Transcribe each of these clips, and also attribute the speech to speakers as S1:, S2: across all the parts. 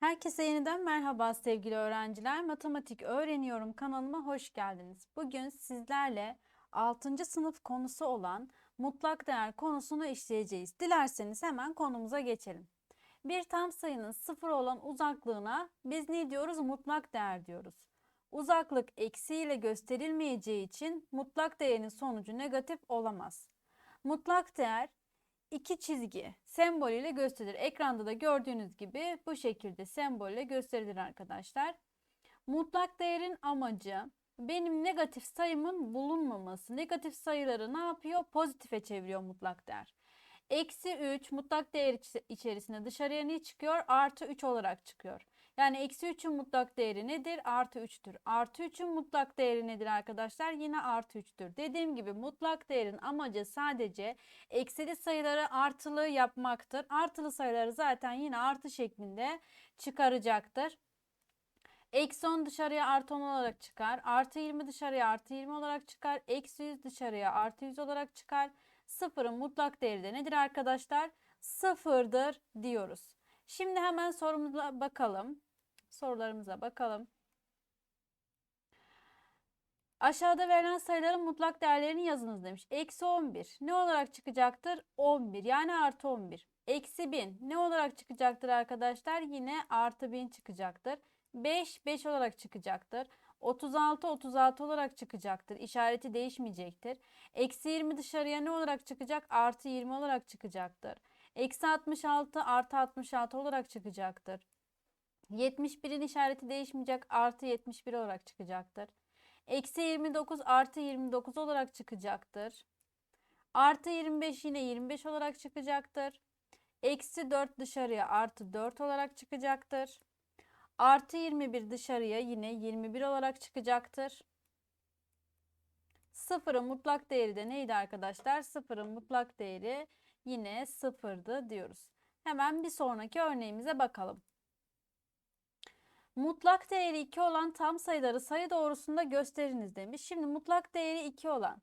S1: Herkese yeniden merhaba sevgili öğrenciler. Matematik öğreniyorum kanalıma hoş geldiniz. Bugün sizlerle 6. sınıf konusu olan mutlak değer konusunu işleyeceğiz. Dilerseniz hemen konumuza geçelim. Bir tam sayının sıfır olan uzaklığına biz ne diyoruz? Mutlak değer diyoruz. Uzaklık eksi ile gösterilmeyeceği için mutlak değerin sonucu negatif olamaz. Mutlak değer iki çizgi sembol ile gösterilir. Ekranda da gördüğünüz gibi bu şekilde sembol ile gösterilir arkadaşlar. Mutlak değerin amacı benim negatif sayımın bulunmaması. Negatif sayıları ne yapıyor? Pozitife çeviriyor mutlak değer. Eksi 3 mutlak değer içerisinde dışarıya ne çıkıyor? Artı 3 olarak çıkıyor. Yani eksi 3'ün mutlak değeri nedir? Artı 3'tür. Artı 3'ün mutlak değeri nedir arkadaşlar? Yine artı 3'tür. Dediğim gibi mutlak değerin amacı sadece eksili sayıları artılı yapmaktır. Artılı sayıları zaten yine artı şeklinde çıkaracaktır. Eksi 10 dışarıya artı 10 olarak çıkar. Artı 20 dışarıya artı 20 olarak çıkar. Eksi 100 dışarıya artı 100 olarak çıkar. Sıfırın mutlak değeri de nedir arkadaşlar? Sıfırdır diyoruz. Şimdi hemen sorumuza bakalım. Sorularımıza bakalım. Aşağıda verilen sayıların mutlak değerlerini yazınız demiş. Eksi 11 ne olarak çıkacaktır? 11 yani artı 11. Eksi 1000 ne olarak çıkacaktır arkadaşlar? Yine artı 1000 çıkacaktır. 5 5 olarak çıkacaktır. 36 36 olarak çıkacaktır. İşareti değişmeyecektir. Eksi 20 dışarıya ne olarak çıkacak? Artı 20 olarak çıkacaktır. Eksi 66 artı 66 olarak çıkacaktır. 71'in işareti değişmeyecek. Artı 71 olarak çıkacaktır. Eksi 29 artı 29 olarak çıkacaktır. Artı 25 yine 25 olarak çıkacaktır. Eksi 4 dışarıya artı 4 olarak çıkacaktır. Artı 21 dışarıya yine 21 olarak çıkacaktır. Sıfırın mutlak değeri de neydi arkadaşlar? Sıfırın mutlak değeri yine sıfırdı diyoruz. Hemen bir sonraki örneğimize bakalım. Mutlak değeri 2 olan tam sayıları sayı doğrusunda gösteriniz demiş. Şimdi mutlak değeri 2 olan.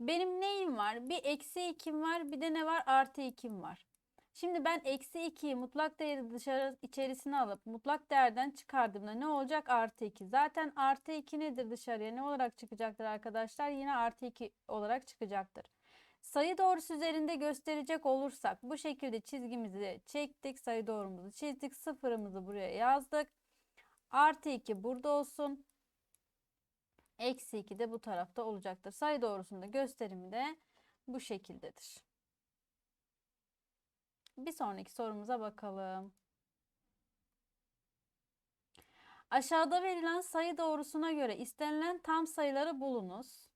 S1: Benim neyim var? Bir eksi 2'm var bir de ne var? Artı 2'm var. Şimdi ben eksi 2'yi mutlak değeri dışarı içerisine alıp mutlak değerden çıkardığımda ne olacak? Artı 2. Zaten artı 2 nedir dışarıya? Ne olarak çıkacaktır arkadaşlar? Yine artı 2 olarak çıkacaktır. Sayı doğrusu üzerinde gösterecek olursak bu şekilde çizgimizi çektik. Sayı doğrumuzu çizdik. Sıfırımızı buraya yazdık. Artı 2 burada olsun. Eksi 2 de bu tarafta olacaktır. Sayı doğrusunda gösterimi de bu şekildedir. Bir sonraki sorumuza bakalım. Aşağıda verilen sayı doğrusuna göre istenilen tam sayıları bulunuz.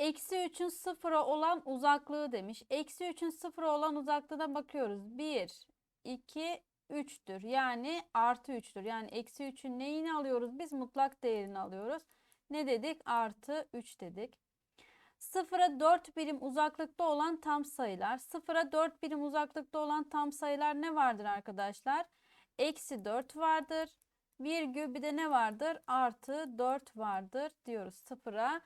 S1: Eksi 3'ün sıfıra olan uzaklığı demiş. Eksi 3'ün sıfıra olan uzaklığına bakıyoruz. 1, 2, 3'tür. Yani artı 3'tür. Yani eksi 3'ün neyini alıyoruz? Biz mutlak değerini alıyoruz. Ne dedik? Artı 3 dedik. Sıfıra 4 birim uzaklıkta olan tam sayılar. Sıfıra 4 birim uzaklıkta olan tam sayılar ne vardır arkadaşlar? Eksi 4 vardır. Virgül bir de ne vardır? Artı 4 vardır diyoruz. Sıfıra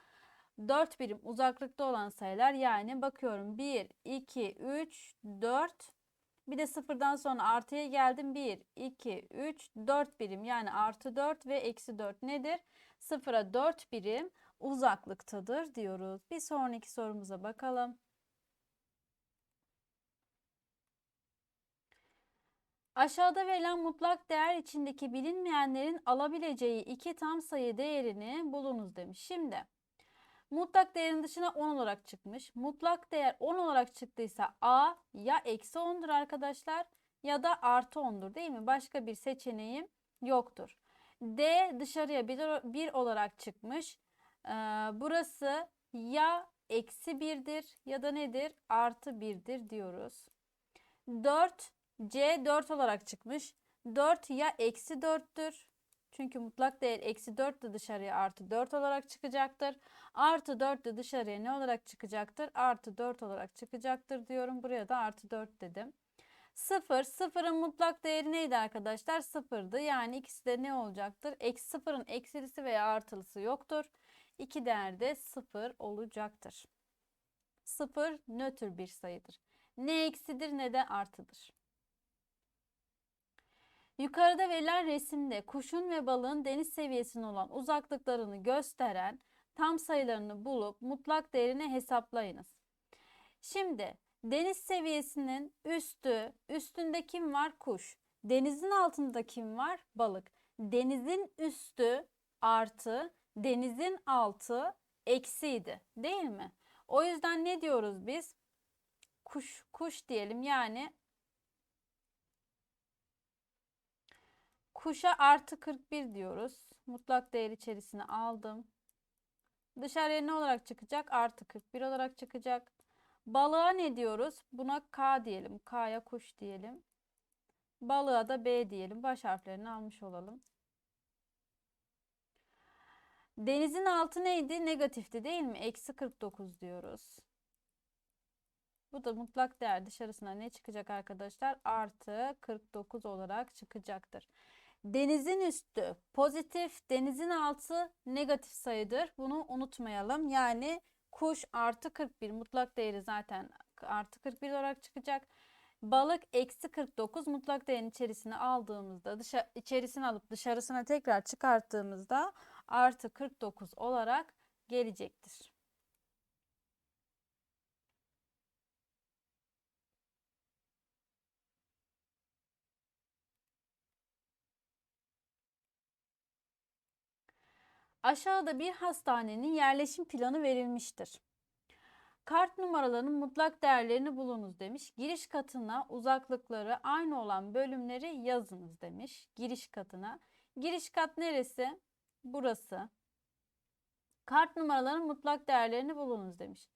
S1: 4 birim uzaklıkta olan sayılar yani bakıyorum 1, 2, 3, 4 bir de sıfırdan sonra artıya geldim 1, 2, 3, 4 birim yani artı 4 ve eksi 4 nedir? Sıfıra 4 birim uzaklıktadır diyoruz. Bir sonraki sorumuza bakalım. Aşağıda verilen mutlak değer içindeki bilinmeyenlerin alabileceği iki tam sayı değerini bulunuz demiş. Şimdi Mutlak değerin dışına 10 olarak çıkmış. Mutlak değer 10 olarak çıktıysa A ya eksi 10'dur arkadaşlar ya da artı 10'dur değil mi? Başka bir seçeneğim yoktur. D dışarıya 1 olarak çıkmış. Ee, burası ya eksi 1'dir ya da nedir? Artı 1'dir diyoruz. 4 C 4 olarak çıkmış. 4 ya eksi 4'tür çünkü mutlak değer eksi 4 de dışarıya artı 4 olarak çıkacaktır. Artı 4 de dışarıya ne olarak çıkacaktır? Artı 4 olarak çıkacaktır diyorum. Buraya da artı 4 dedim. 0. Sıfırın mutlak değeri neydi arkadaşlar? Sıfırdı. Yani ikisi de ne olacaktır? Eksi sıfırın eksilisi veya artılısı yoktur. İki değerde sıfır olacaktır. Sıfır nötr bir sayıdır. Ne eksidir ne de artıdır. Yukarıda verilen resimde kuşun ve balığın deniz seviyesine olan uzaklıklarını gösteren tam sayılarını bulup mutlak değerini hesaplayınız. Şimdi deniz seviyesinin üstü, üstünde kim var? Kuş. Denizin altında kim var? Balık. Denizin üstü artı denizin altı eksiydi değil mi? O yüzden ne diyoruz biz? Kuş, kuş diyelim yani kuşa artı 41 diyoruz. Mutlak değer içerisine aldım. Dışarıya ne olarak çıkacak? Artı 41 olarak çıkacak. Balığa ne diyoruz? Buna K diyelim. K'ya kuş diyelim. Balığa da B diyelim. Baş harflerini almış olalım. Denizin altı neydi? Negatifti değil mi? Eksi 49 diyoruz. Bu da mutlak değer dışarısına ne çıkacak arkadaşlar? Artı 49 olarak çıkacaktır. Denizin üstü pozitif, denizin altı negatif sayıdır. Bunu unutmayalım. Yani kuş artı 41 mutlak değeri zaten artı 41 olarak çıkacak. Balık eksi 49 mutlak değerin içerisine aldığımızda dışarı, içerisine alıp dışarısına tekrar çıkarttığımızda artı 49 olarak gelecektir. Aşağıda bir hastanenin yerleşim planı verilmiştir. Kart numaralarının mutlak değerlerini bulunuz demiş. Giriş katına uzaklıkları aynı olan bölümleri yazınız demiş. Giriş katına. Giriş kat neresi? Burası. Kart numaralarının mutlak değerlerini bulunuz demiş.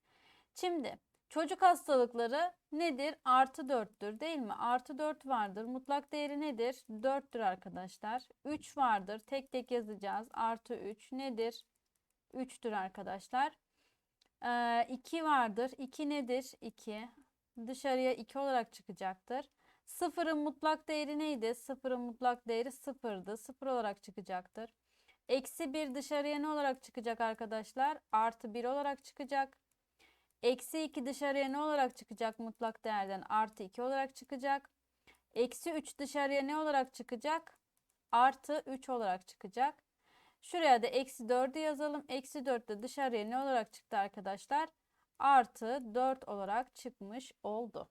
S1: Şimdi çocuk hastalıkları nedir? Artı 4'tür değil mi? Artı 4 vardır. Mutlak değeri nedir? 4'tür arkadaşlar. 3 vardır. Tek tek yazacağız. Artı 3 nedir? 3'tür arkadaşlar. 2 ee, vardır. 2 nedir? 2. Dışarıya 2 olarak çıkacaktır. Sıfırın mutlak değeri neydi? Sıfırın mutlak değeri sıfırdı. Sıfır olarak çıkacaktır. Eksi 1 dışarıya ne olarak çıkacak arkadaşlar? Artı 1 olarak çıkacak. Eksi 2 dışarıya ne olarak çıkacak mutlak değerden? Artı 2 olarak çıkacak. Eksi 3 dışarıya ne olarak çıkacak? Artı 3 olarak çıkacak. Şuraya da eksi 4'ü yazalım. Eksi 4 de dışarıya ne olarak çıktı arkadaşlar? Artı 4 olarak çıkmış oldu.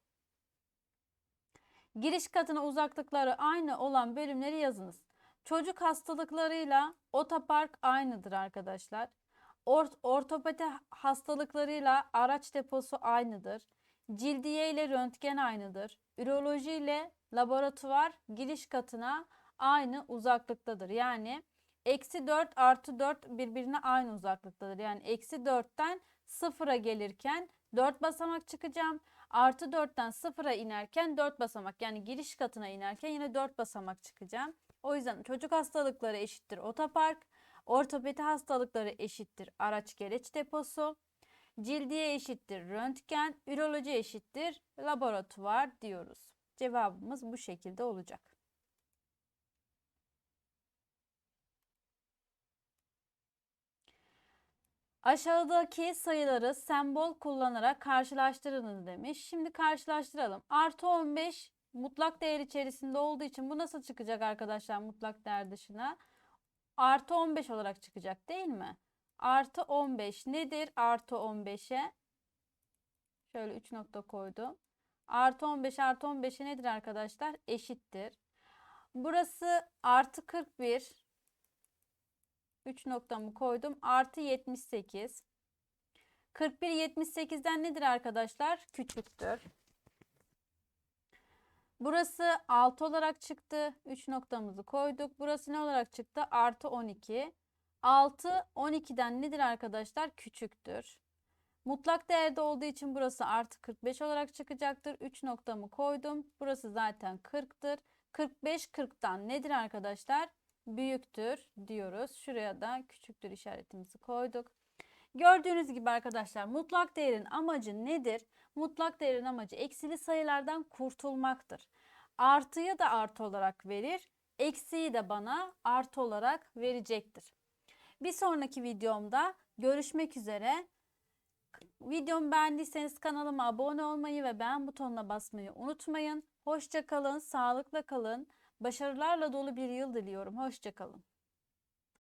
S1: Giriş katına uzaklıkları aynı olan bölümleri yazınız. Çocuk hastalıklarıyla otopark aynıdır arkadaşlar. Ort ortopedi hastalıklarıyla araç deposu aynıdır. Cildiye ile röntgen aynıdır. Üroloji ile laboratuvar giriş katına aynı uzaklıktadır. Yani eksi 4 artı 4 birbirine aynı uzaklıktadır. Yani eksi 4'ten sıfıra gelirken 4 basamak çıkacağım. Artı 4'ten sıfıra inerken 4 basamak yani giriş katına inerken yine 4 basamak çıkacağım. O yüzden çocuk hastalıkları eşittir otopark. Ortopedi hastalıkları eşittir araç gereç deposu. Cildiye eşittir röntgen. Üroloji eşittir laboratuvar diyoruz. Cevabımız bu şekilde olacak. Aşağıdaki sayıları sembol kullanarak karşılaştırınız demiş. Şimdi karşılaştıralım. Artı 15 mutlak değer içerisinde olduğu için bu nasıl çıkacak arkadaşlar mutlak değer dışına? Artı 15 olarak çıkacak değil mi? Artı 15 nedir? Artı 15'e şöyle 3 nokta koydum. Artı 15 artı 15'e nedir arkadaşlar? Eşittir. Burası artı 41. 3 noktamı koydum. Artı 78. 41 78'den nedir arkadaşlar? Küçüktür. Burası 6 olarak çıktı. 3 noktamızı koyduk. Burası ne olarak çıktı? Artı 12. 6 12'den nedir arkadaşlar? Küçüktür. Mutlak değerde olduğu için burası artı 45 olarak çıkacaktır. 3 noktamı koydum. Burası zaten 40'tır. 45 40'tan nedir arkadaşlar? Büyüktür diyoruz. Şuraya da küçüktür işaretimizi koyduk. Gördüğünüz gibi arkadaşlar mutlak değerin amacı nedir? Mutlak değerin amacı eksili sayılardan kurtulmaktır. Artıyı da artı olarak verir. Eksiyi de bana artı olarak verecektir. Bir sonraki videomda görüşmek üzere. Videomu beğendiyseniz kanalıma abone olmayı ve beğen butonuna basmayı unutmayın. Hoşça kalın, sağlıkla kalın. Başarılarla dolu bir yıl diliyorum. Hoşçakalın.